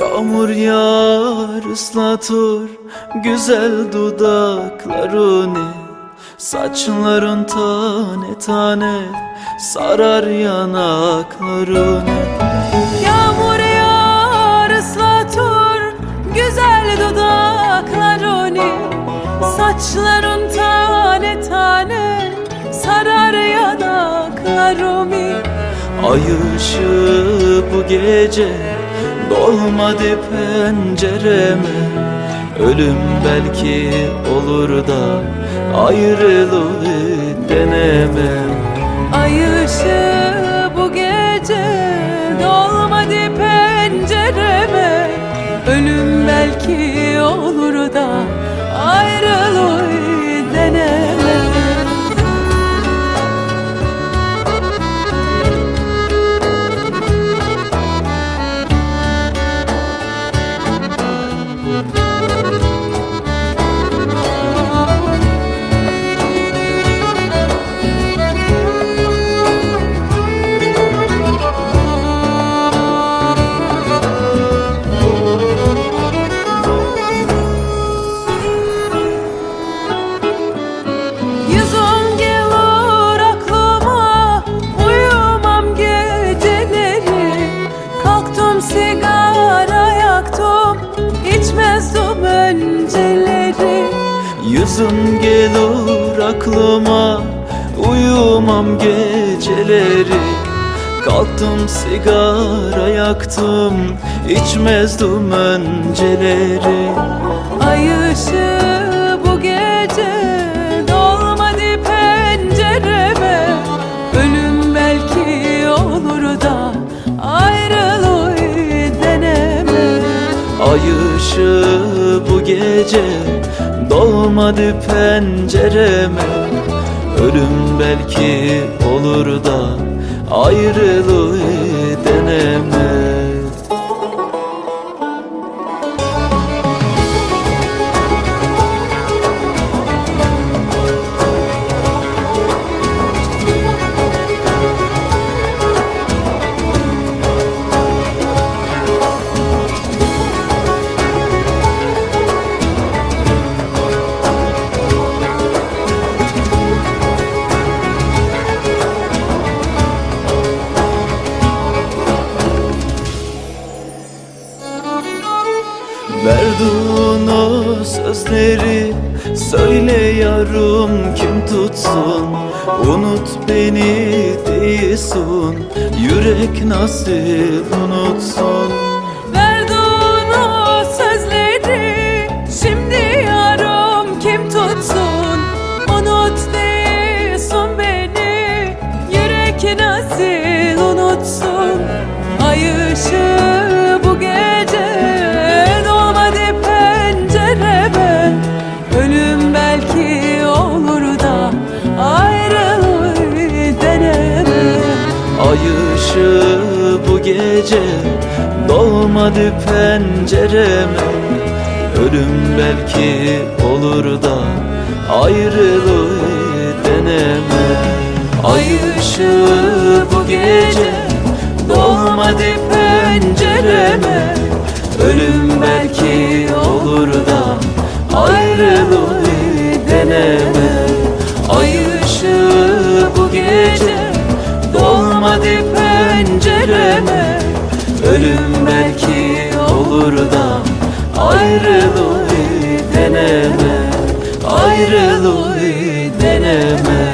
Yağmur yağar ıslatır güzel dudaklarını. Saçların tane tane sarar yanaklarını. Yağmur yağar ıslatır güzel dudaklarını. Saçların tane tane sarar yanaklarımı Ay ışığı bu gece dolmadı pencereme Ölüm belki olur da ayrılığı deneme. Ay ışığı bu gece Yüzün gelir aklıma Uyumam geceleri. Kalktım sigara yaktım içmezdim önceleri. Ay ışığı bu gece Dolmadı pencereme. Ölüm belki olur da Ayrılığı deneme. Ay ışığı bu gece Dolmadı pencereme. Ölüm belki olur da Ayrılığı deneme Verdiğin o sözleri Söyle yarım kim tutsun? Unut beni değilsin Yürek nasıl unutsun? Verdiğin o sözleri Şimdi yarım kim tutsun? Unut değilsin beni Yürek nasıl unutsun? Ay ışığı ışığı bu gece. Dolmadı pencereme Ölüm belki olur da Ayrılığı deneme. Ay ışığı bu gece Dolmadı pencereme. Ölüm belki olur da Ayrılığı deneme. Ay ışığı bu gece Dolmadı pencereme Ölüm belki olur da Ayrılığı deneme Ayrılığı deneme